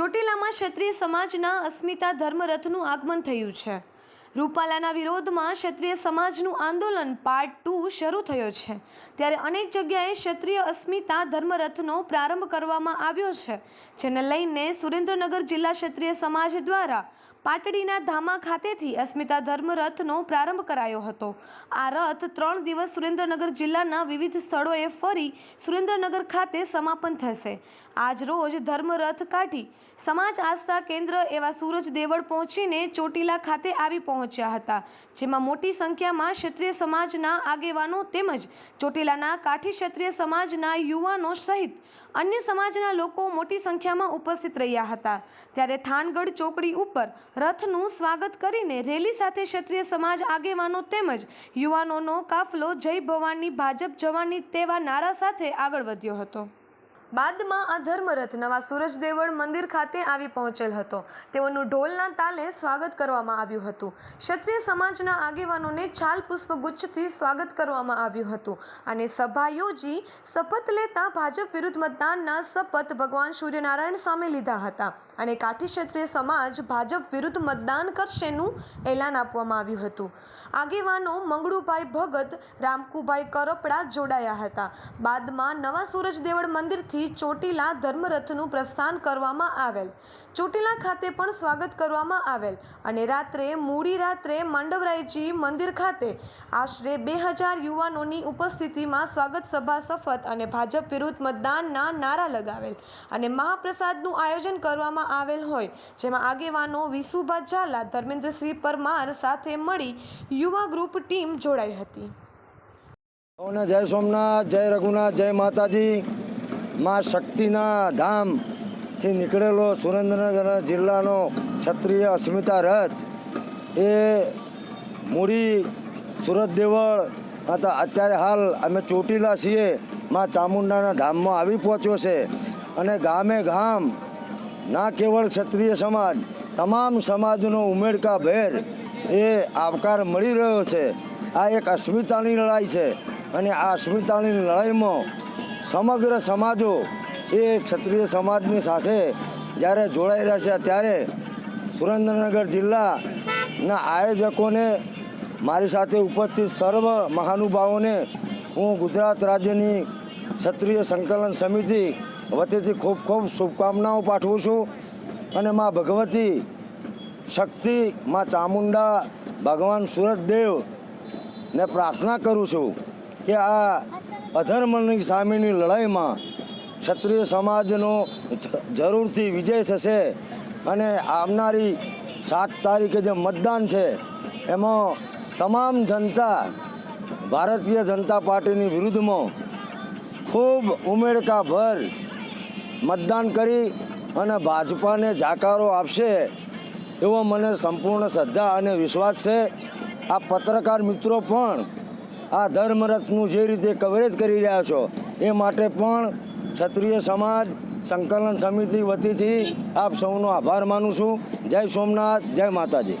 ચોટીલામાં ક્ષત્રિય સમાજના અસ્મિતા ધર્મરથનું આગમન થયું છે. રૂપાલાના વિરોધમાં ક્ષત્રિય સમાજનું આંદોલન પાર્ટ ટુ શરૂ થયો છે. ત્યારે અનેક જગ્યાએ ક્ષત્રિય અસ્મિતા ધર્મરથનો પ્રારંભ કરવામાં આવ્યો છે, જેને લઈને સુરેન્દ્રનગર જિલ્લા ક્ષત્રિય સમાજ દ્વારા પાટડીના ધામા ખાતેથી અસ્મિતા ધર્મરથનો પ્રારંભ કરાયો હતો. આ રથ ત્રણ દિવસ સુરેન્દ્રનગર જિલ્લાના વિવિધ સ્થળોએ ફરી સુરેન્દ્રનગર ખાતે સમાપન થશે. આજ રોજ ધર્મરથ કાઢી સમાજ આસ્થા કેન્દ્ર એવા સૂરજ દેવળ પહોંચીને ચોટીલા ખાતે આવી પહોંચ્યા હતા. જેમાં મોટી સંખ્યામાં ક્ષત્રિય સમાજના આગેવાનો તેમજ ચોટીલાના કાઠી ક્ષત્રિય સમાજના યુવાનો સહિત અન્ય સમાજના લોકો મોટી સંખ્યામાં ઉપસ્થિત રહ્યા હતા. ત્યારે થાનગઢ ચોકડી ઉપર રથનું સ્વાગત કરીને રેલી સાથે ક્ષત્રિય સમાજ આગેવાનો તેમજ યુવાનોનો કાફલો જય ભવાની ભાજપ જવાની તેવા નારા સાથે આગળ વધ્યો હતો. બાદમાં આ ધર્મરથ નવા સૂરજ દેવળ મંદિર ખાતે આવી પહોંચેલ હતો. તેઓનું ઢોલના તાલે સ્વાગત કરવામાં આવ્યું હતું. ક્ષત્રિય સમાજના આગેવાનોને છાલ પુષ્પગુચ્છથી સ્વાગત કરવામાં આવ્યું હતું અને સભા યોજી શપથ લેતા ભાજપ વિરુદ્ધ મતદાનના શપથ ભગવાન સૂર્યનારાયણ સામે લીધા હતા અને કાઠી ક્ષત્રિય સમાજ ભાજપ વિરુદ્ધ મતદાન કરશેનું એલાન આપવામાં આવ્યું હતું. આગેવાનો મંગળુભાઈ ભગત, રામકુભાઈ કરપડા જોડાયા હતા. બાદમાં નવા સૂરજ દેવળ મંદિરથી ચોટીલા ધર્મરથનું પ્રસ્થાન કરવામાં આવેલ. ચોટીલા ખાતે પણ સ્વાગત કરવામાં આવેલ અને રાત્રે, મૂડી રાત્રે માંડવરાયજી મંદિર ખાતે આશરે બે હજાર યુવાનોની ઉપસ્થિતિમાં સ્વાગત સભા શપથ અને ભાજપ વિરુદ્ધ મતદાનના નારા લગાવેલ અને મહાપ્રસાદનું આયોજન કરવામાં આવેલ હોય, જેમાં આગેવાનો વિસુભા ઝાલા, ધર્મેન્દ્રસિંહ પરમાર સાથે મળી યુવા ગ્રુપ ટીમ જોડાઈ હતી. જય સોમનાથ, જય રઘુનાથ, જય માતાજી. માં શક્તિના ધામથી નીકળેલો સુરેન્દ્રનગર જિલ્લાનો ક્ષત્રિય અસ્મિતા રથ એ મૂડી સુરત દેવળ અત્યારે હાલ અમે ચોટીલા છીએ. માં ચામુંડાના ધામમાં આવી પહોંચ્યો છે અને ગામે ગામ ના કેવળ ક્ષત્રિય સમાજ, તમામ સમાજનો ઉમેડકા ભેર એ આવકાર મળી રહ્યો છે. આ એક અસ્મિતાની લડાઈ છે અને આ અસ્મિતાની લડાઈમાં સમગ્ર સમાજો એ ક્ષત્રિય સમાજની સાથે જ્યારે જોડાયેલા છે, ત્યારે સુરેન્દ્રનગર જિલ્લાના આયોજકોને મારી સાથે ઉપસ્થિત સર્વ મહાનુભાવોને હું ગુજરાત રાજ્યની ક્ષત્રિય સંકલન સમિતિ વતીથી ખૂબ ખૂબ શુભકામનાઓ પાઠવું છું અને મા ભગવતી શક્તિ, મા ચામુંડા ભગવાન સુરતદેવ ને પ્રાર્થના કરું છું. કે આ અધર્મની સામેની લડાઈમાં ક્ષત્રિય સમાજનો જરૂરથી વિજય થશે અને આવનારી સાત તારીખે જે મતદાન છે, એમાં તમામ જનતા, ભારતીય જનતા પાર્ટીની વિરુદ્ધમાં ખૂબ ઉમેડકાભર મતદાન કરી અને ભાજપાને જાકારો આપશે એવો મને સંપૂર્ણ શ્રદ્ધા અને વિશ્વાસ છે. આ પત્રકાર મિત્રો પણ આ ધર્મરથનું જે રીતે કવરેજ કરી રહ્યા છો, એ માટે પણ ક્ષત્રિય સમાજ સંકલન સમિતિ વતીથી આપ સૌનો આભાર માનું છું. જય સોમનાથ, જય માતાજી.